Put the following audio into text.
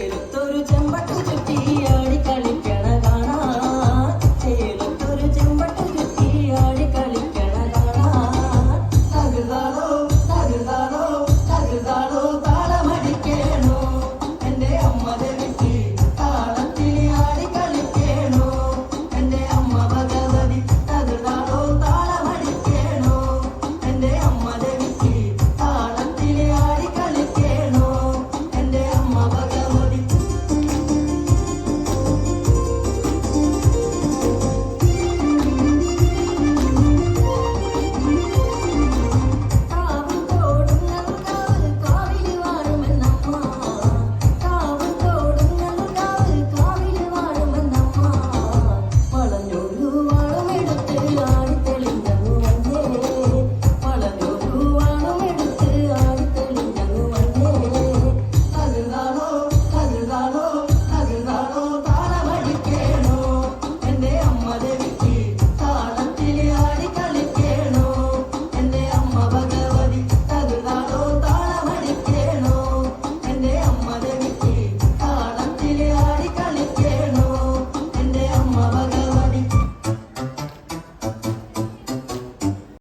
ചേരുത്തൊരു Chempatti